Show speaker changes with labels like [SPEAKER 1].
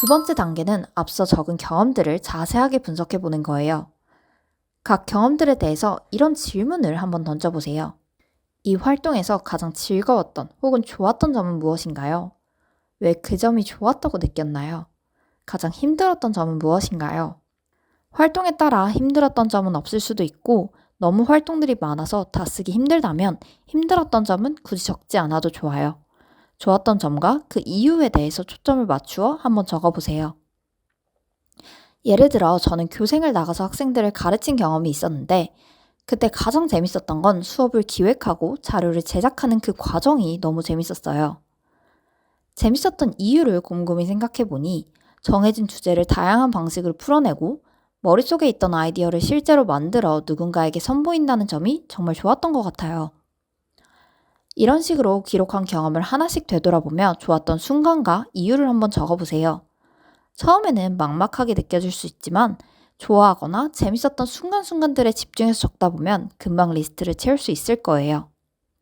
[SPEAKER 1] 두 번째 단계는 앞서 적은 경험들을 자세하게 분석해 보는 거예요. 각 경험들에 대해서 이런 질문을 한번 던져보세요. 이 활동에서 가장 즐거웠던 혹은 좋았던 점은 무엇인가요? 왜 그 점이 좋았다고 느꼈나요? 가장 힘들었던 점은 무엇인가요? 활동에 따라 힘들었던 점은 없을 수도 있고 너무 활동들이 많아서 다 쓰기 힘들다면 힘들었던 점은 굳이 적지 않아도 좋아요. 좋았던 점과 그 이유에 대해서 초점을 맞추어 한번 적어보세요. 예를 들어 저는 교생을 나가서 학생들을 가르친 경험이 있었는데 그때 가장 재밌었던 건 수업을 기획하고 자료를 제작하는 그 과정이 너무 재밌었어요. 재밌었던 이유를 곰곰이 생각해 보니 정해진 주제를 다양한 방식으로 풀어내고 머릿속에 있던 아이디어를 실제로 만들어 누군가에게 선보인다는 점이 정말 좋았던 것 같아요. 이런 식으로 기록한 경험을 하나씩 되돌아보며 좋았던 순간과 이유를 한번 적어보세요. 처음에는 막막하게 느껴질 수 있지만 좋아하거나 재밌었던 순간순간들에 집중해서 적다 보면 금방 리스트를 채울 수 있을 거예요.